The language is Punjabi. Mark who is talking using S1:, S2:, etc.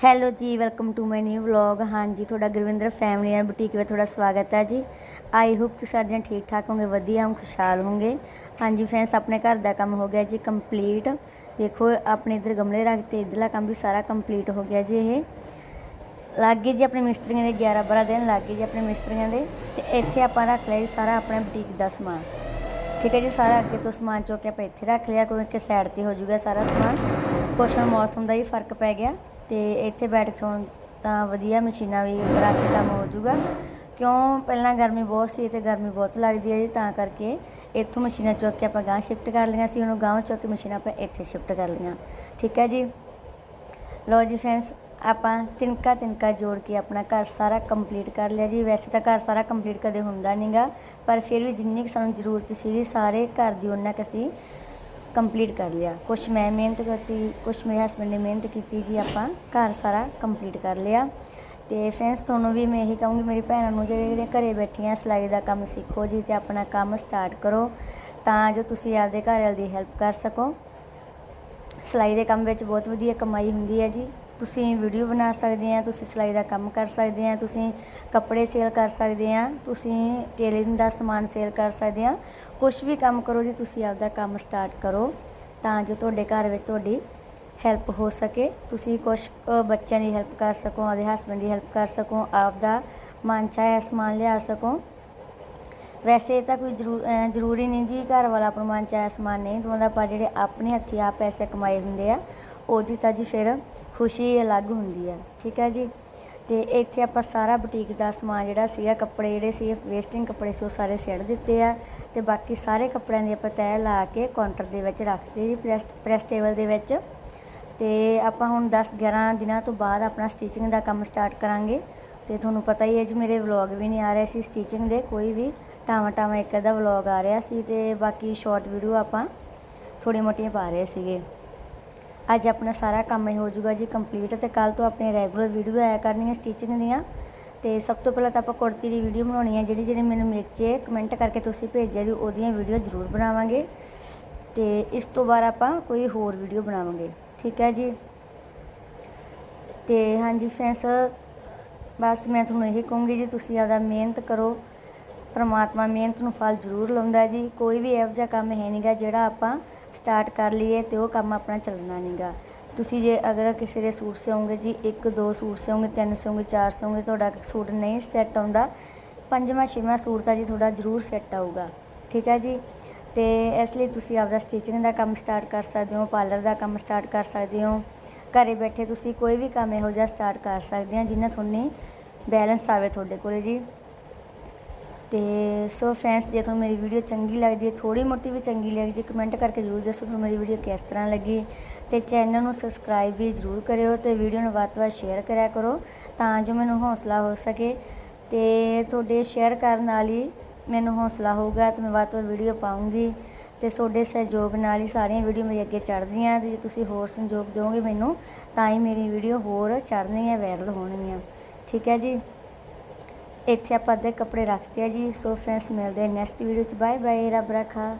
S1: ਹੈਲੋ ਜੀ welcome to my new vlog ਹਾਂਜੀ, ਤੁਹਾਡਾ ਗੁਰਵਿੰਦਰ ਫੈਮਿਲੀ ਐਂਡ ਬੁਟੀਕ ਵਿੱਚ ਤੁਹਾਡਾ ਸਵਾਗਤ ਹੈ ਜੀ। ਆਈ ਹੋਪ ਤੁਸੀਂ ਸਾਰੇ ਜਣੇ ਠੀਕ ਠਾਕ ਹੋਗੇ ਵਧੀਆ ਹੋ ਖੁਸ਼ਹਾਲ ਹੋਗੇ ਹਾਂਜੀ ਫਰੈਂਡਸ ਆਪਣੇ ਘਰ ਦਾ ਕੰਮ ਹੋ ਗਿਆ ਜੀ ਕੰਪਲੀਟ ਦੇਖੋ, ਆਪਣੇ ਇਧਰ ਗਮਲੇ ਰੱਖ ਰੱਖਤੇ ਇਧਰਲਾ ਕੰਮ ਵੀ ਸਾਰਾ ਕੰਪਲੀਟ ਹੋ ਗਿਆ ਜੀ ਇਹ। ਲੱਗ ਗਏ ਜੀ ਆਪਣੇ ਮਿਸਤਰੀਆਂ ਦੇ 11 12 ਦਿਨ, ਲੱਗ ਗਏ ਜੀ ਆਪਣੇ ਮਿਸਤਰੀਆਂ ਦੇ। ਤੇ ਇੱਥੇ ਆਪਾਂ ਰੱਖ ਲਿਆ ਜੀ ਸਾਰਾ ਆਪਣੇ ਬੁਟੀਕ ਦਾ ਸਮਾਨ। ਠੀਕ ਹੈ ਜੀ, ਸਾਰਾ ਅੱਗੇ ਤੋਂ ਸਮਾਨ ਚੁੱਕ ਕੇ ਆਪਾਂ ਇੱਥੇ ਰੱਖ ਲਿਆ ਕੋਈ ਇੱਕ ਸਾਈਡ ਤੇ ਹੋ ਜਾਊਗਾ ਸਾਰਾ ਸਮਾਨ। ਕੁਛ ਹੁਣ ਮੌਸਮ ਦਾ ਵੀ ਫ਼ਰਕ ਪੈ ਗਿਆ। ਤੇ ਇੱਥੇ ਬੈਠ ਕੇ ਸੌਣ ਤਾਂ ਵਧੀਆ, ਮਸ਼ੀਨਾਂ ਵੀ ਕਰਾ ਕੰਮ ਹੋ ਜਾਊਗਾ। ਕਿਉਂ? ਪਹਿਲਾਂ ਗਰਮੀ ਬਹੁਤ ਸੀ ਤੇ ਗਰਮੀ ਬਹੁਤ ਲੱਗਦੀ ਹੈ ਜੀ, ਤਾਂ ਕਰਕੇ ਇੱਥੋਂ ਮਸ਼ੀਨਾਂ ਚੁੱਕ ਕੇ ਆਪਾਂ ਗਾਂ ਸ਼ਿਫਟ ਕਰ ਲਈਆਂ ਸੀ ਉਹਨੂੰ ਗਾਂ ਚੁੱਕ ਕੇ ਮਸ਼ੀਨਾਂ ਆਪਾਂ ਇੱਥੇ ਸ਼ਿਫਟ ਕਰ ਲਈਆਂ। ਠੀਕ ਹੈ ਜੀ? ਲੋ ਜੀ ਫਰੈਂਡਸ ਆਪਾਂ ਤਿਨਕਾ ਤਿਨਕਾ ਜੋੜ ਕੇ ਆਪਣਾ ਘਰ ਸਾਰਾ ਕੰਪਲੀਟ ਕਰ ਲਿਆ ਜੀ। ਵੈਸੇ ਤਾਂ ਘਰ ਸਾਰਾ ਕੰਪਲੀਟ ਕਦੇ ਹੁੰਦਾ ਨਹੀਂਗਾ ਪਰ ਫਿਰ ਵੀ ਜਿੰਨੀ ਕੁ ਸਾਨੂੰ ਜ਼ਰੂਰਤ ਸੀਗੀ, ਸਾਰੇ ਘਰ ਦੀ ਉਹਨਾਂ ਕੁ ਅਸੀਂ ਕੰਪਲੀਟ ਕਰ ਲਿਆ। ਕੁਛ ਮੈਂ ਮਿਹਨਤ ਕਰਤੀ, ਕੁਛ ਮੇਰੇ ਹਸਬੰਡ ਨੇ ਮਿਹਨਤ ਕੀਤੀ ਜੀ, ਆਪਾਂ ਘਰ ਸਾਰਾ ਕੰਪਲੀਟ ਕਰ ਲਿਆ। ਤੇ ਫਰੈਂਡਸ ਤੁਹਾਨੂੰ ਵੀ ਮੈਂ ਇਹੀ ਕਹੂੰਗੀ, ਮੇਰੀ ਭੈਣਾਂ ਨੂੰ ਜਿਹੜੇ ਜਿਹੜੇ ਘਰੇ ਬੈਠੀਆਂ, ਸਿਲਾਈ ਦਾ ਕੰਮ ਸਿੱਖੋ ਜੀ ਤੇ ਆਪਣਾ ਕੰਮ ਸਟਾਰਟ ਕਰੋ। ਤਾਂ ਜੋ ਤੁਸੀਂ ਆਪਦੇ ਘਰ ਵਾਲ ਦੀ ਹੈਲਪ ਕਰ ਸਕੋ। ਸਿਲਾਈ ਦੇ ਕੰਮ ਵਿੱਚ ਬਹੁਤ ਵਧੀਆ ਕਮਾਈ ਹੁੰਦੀ ਹੈ ਜੀ। ਤੁਸੀਂ ਵੀਡੀਓ ਬਣਾ ਸਕਦੇ ਆ, ਤੁਸੀਂ ਸਿਲਾਈ ਦਾ ਕੰਮ ਕਰ ਸਕਦੇ ਆ, ਤੁਸੀਂ ਕੱਪੜੇ ਸੇਲ ਕਰ ਸਕਦੇ ਆ, ਤੁਸੀਂ ਟੇਲਰਿੰਗ ਦਾ ਸਮਾਨ ਸੇਲ ਕਰ ਸਕਦੇ ਆ। ਕੁਝ ਵੀ ਕੰਮ ਕਰੋ ਜੀ, ਤੁਸੀਂ ਆਪਦਾ ਕੰਮ ਸਟਾਰਟ ਕਰੋ ਤਾਂ ਜੋ ਤੁਹਾਡੇ ਘਰ ਵਿੱਚ ਤੁਹਾਡੀ ਹੈਲਪ ਹੋ ਸਕੇ। ਤੁਸੀਂ ਕੁਝ ਬੱਚਿਆਂ ਦੀ ਹੈਲਪ ਕਰ ਸਕੋ, ਆਪਦੇ ਹਸਬੰਡ ਦੀ ਹੈਲਪ ਕਰ ਸਕੋ, ਆਪਦਾ ਮਨ ਚਾਹਿਆ ਸਮਾਨ ਲਿਆ ਸਕੋ। ਵੈਸੇ ਤਾਂ ਕੋਈ ਜ਼ਰੂ- ਜ਼ਰੂਰੀ ਨਹੀਂ ਜੀ ਘਰ ਵਾਲਾ ਆਪਣਾ ਮਨ ਚਾਹਿਆ ਸਮਾਨ ਨਹੀਂ ਦਵਾਉਂਦਾ ਪਰ ਜਿਹੜੇ ਆਪਣੇ ਹੱਥੀਂ ਆਪ ਪੈਸੇ ਕਮਾਏ ਹੁੰਦੇ ਆ ਉਹਦੀ ਤਾਂ ਜੀ ਫਿਰ ਖੁਸ਼ੀ ਅਲੱਗ ਹੁੰਦੀ ਆ, ਠੀਕ ਹੈ ਜੀ? ਤੇ ਇੱਥੇ ਆਪਾਂ ਸਾਰਾ ਬੁਟੀਕ ਦਾ ਸਮਾਨ ਜਿਹੜਾ ਸੀਗਾ, ਕੱਪੜੇ ਜਿਹੜੇ ਸੀ ਵੇਸਟਿੰਗ ਕੱਪੜੇ ਸੀ, ਉਹ ਸਾਰੇ ਸਿੱਟ ਦਿੱਤੇ ਆ। ਤੇ ਬਾਕੀ ਸਾਰੇ ਕੱਪੜਿਆਂ ਦੀ ਆਪਾਂ ਤੈਅ ਲਾ ਕੇ ਕਾਊਂਟਰ ਦੇ ਵਿੱਚ ਰੱਖਦੇ ਜੀ ਪ੍ਰੈਸ ਪ੍ਰੈਸ ਟੇਬਲ ਦੇ ਵਿੱਚ। ਤੇ ਆਪਾਂ ਹੁਣ 10 11 ਦਿਨਾਂ ਤੋਂ ਬਾਅਦ ਆਪਣਾ ਸਟਿਚਿੰਗ ਦਾ ਕੰਮ ਸਟਾਰਟ ਕਰਾਂਗੇ। ਤੇ ਤੁਹਾਨੂੰ ਪਤਾ ਹੀ ਹੈ ਜੀ, ਮੇਰੇ ਵਲੌਗ ਵੀ ਨਹੀਂ ਆ ਰਹੇ ਸੀ ਸਟਿਚਿੰਗ ਦੇ, ਕੋਈ ਵੀ ਟਾਵਾਂ ਟਾਵਾਂ ਇੱਕ ਅੱਧਾ ਵਲੌਗ ਆ ਰਿਹਾ ਸੀ ਤੇ ਬਾਕੀ ਸ਼ਾਰਟ ਵੀਡੀਓ ਆਪਾਂ ਥੋੜੀ ਮੋਟੀਆਂ ਪਾ ਰਹੇ ਸੀਗੇ। ਅੱਜ ਆਪਣਾ ਸਾਰਾ ਕੰਮ ਹੀ ਹੋ ਜਾਊਗਾ ਜੀ ਕੰਪਲੀਟ ਤੇ ਕੱਲ ਤੋਂ ਆਪਣੇ ਰੈਗੂਲਰ ਵੀਡੀਓ ਆਇਆ ਕਰਨੀਆਂ ਸਟਿਚਿੰਗ ਦੀਆਂ। ਤੇ ਸਭ ਤੋਂ ਪਹਿਲਾਂ ਤਾਂ ਆਪਾਂ ਕੁੜਤੀ ਦੀ ਵੀਡੀਓ ਬਣਾਉਣੀ ਹੈ, ਜਿਹੜੀ ਜਿਹੜੀ ਮੈਨੂੰ ਨੀਚੇ ਕਮੈਂਟ ਕਰਕੇ ਤੁਸੀਂ ਭੇਜਿਆ ਜੀ ਉਹਦੀਆਂ ਵੀਡੀਓ ਜ਼ਰੂਰ ਬਣਾਵਾਂਗੇ। ਤੇ ਇਸ ਤੋਂ ਬਾਅਦ ਆਪਾਂ ਕੋਈ ਹੋਰ ਵੀਡੀਓ ਬਣਾਵਾਂਗੇ। ਠੀਕ ਹੈ ਜੀ? ਤੇ ਹਾਂਜੀ ਫਰੈਂਡਸ ਬਸ ਮੈਂ ਤੁਹਾਨੂੰ ਇਹ ਕਹੂੰਗੀ ਜੀ, ਤੁਸੀਂ ਆਦਾ ਮਿਹਨਤ ਕਰੋ। ਪਰਮਾਤਮਾ ਮਿਹਨਤ ਨੂੰ ਫਲ ਜ਼ਰੂਰ ਲਾਉਂਦਾ ਜੀ। ਕੋਈ ਵੀ ਇਹੋ ਜਿਹਾ ਕੰਮ ਹੈ ਨਹੀਂਗਾ ਜਿਹੜਾ ਆਪਾਂ ਸਟਾਰਟ ਕਰ ਲਈਏ ਤੇ ਉਹ ਕੰਮ ਆਪਣਾ ਚੱਲਣਾ ਨਹੀਂਗਾ ਤੁਸੀਂ ਜੇ ਅਗਰ ਕਿਸੇ ਦੇ ਸੂਟ ਸਿਉਂਗੇ ਜੀ, ਇੱਕ, ਦੋ ਸੂਟ ਸਿਉਂਗੇ, ਤਿੰਨ ਸਿਉਂਗੇ, ਚਾਰ ਸਿਉਂਗੇ, ਤੁਹਾਡਾ ਸੂਟ ਨਹੀਂ ਸੈੱਟ ਆਉਂਦਾ। ਪੰਜਵਾਂ, ਛੇਵਾਂ ਸੂਟ ਤਾਂ ਜੀ ਤੁਹਾਡਾ ਜ਼ਰੂਰ ਸੈੱਟ ਆਊਗਾ। ਠੀਕ ਹੈ ਜੀ? ਤੇ ਇਸ ਲਈ ਤੁਸੀਂ ਆਪਦਾ ਸਟਿਚਿੰਗ ਦਾ ਕੰਮ ਸਟਾਰਟ ਕਰ ਸਕਦੇ ਹੋ ਪਾਰਲਰ ਦਾ ਕੰਮ ਸਟਾਰਟ ਕਰ ਸਕਦੇ ਹੋ। ਘਰੇ ਬੈਠੇ ਤੁਸੀਂ ਕੋਈ ਵੀ ਕੰਮ ਇਹੋ ਜਿਹਾ ਸਟਾਰਟ ਕਰ ਸਕਦੇ ਆ, ਜਿੰਨਾ ਤੁਹਾਨੂੰ ਬੈਲੈਂਸ ਆਵੇ ਤੁਹਾਡੇ ਕੋਲੇ ਜੀ। ਤੇ ਸੋ ਫਰੈਂਡਸ, ਜੇ ਤੁਹਾਨੂੰ ਮੇਰੀ ਵੀਡੀਓ ਚੰਗੀ ਲੱਗਦੀ ਹੈ ਥੋੜੀ ਮੋਟੀ ਵੀ ਚੰਗੀ ਲੱਗੀ ਜੀ ਕਮੈਂਟ ਕਰਕੇ ਜ਼ਰੂਰ ਦੱਸੋ ਤੁਹਾਨੂੰ ਮੇਰੀ ਵੀਡੀਓ ਕਿਸ ਤਰ੍ਹਾਂ ਲੱਗੀ। ਤੇ ਚੈਨਲ ਨੂੰ ਸਬਸਕ੍ਰਾਈਬ ਵੀ ਜ਼ਰੂਰ ਕਰਿਓ ਤੇ ਵੀਡੀਓ ਨੂੰ ਵੱਧ ਤੋਂ ਵੱਧ ਸ਼ੇਅਰ ਕਰਿਆ ਕਰੋ ਤਾਂ ਜੋ ਮੈਨੂੰ ਹੌਸਲਾ ਹੋ ਸਕੇ। ਤੇ ਤੁਹਾਡੇ ਸ਼ੇਅਰ ਕਰਨ ਨਾਲ ਹੀ ਮੈਨੂੰ ਹੌਸਲਾ ਹੋਊਗਾ ਤੇ ਮੈਂ ਵੱਧ ਤੋਂ ਵੱਧ ਵੀਡੀਓ ਪਾਉਂਗੀ ਤੇ ਤੁਹਾਡੇ ਸਹਿਯੋਗ ਨਾਲ ਹੀ ਸਾਰੀਆਂ ਵੀਡੀਓ ਮੇਰੇ ਅੱਗੇ ਚੜ੍ਹਦੀਆਂ ਤੇ ਜੇ ਤੁਸੀਂ ਹੋਰ ਸਹਿਯੋਗ ਦਿਓਗੇ ਮੈਨੂੰ ਤਾਂ ਹੀ ਮੇਰੀ ਵੀਡੀਓ ਹੋਰ ਚੜ੍ਹਨੀਆਂ ਵਾਇਰਲ ਹੋਣਗੀਆਂ। ਠੀਕ ਹੈ ਜੀ? ਇੱਥੇ ਆਪਾਂ ਅੱਧੇ ਕੱਪੜੇ ਰੱਖਤੇ ਆ ਜੀ ਸੋ ਫਰੈਂਡਸ ਮਿਲਦੇ ਨੈਕਸਟ ਵੀਡੀਓ ਚ। ਬਾਏ ਬਾਏ ਰੱਬ ਰੱਖਾ।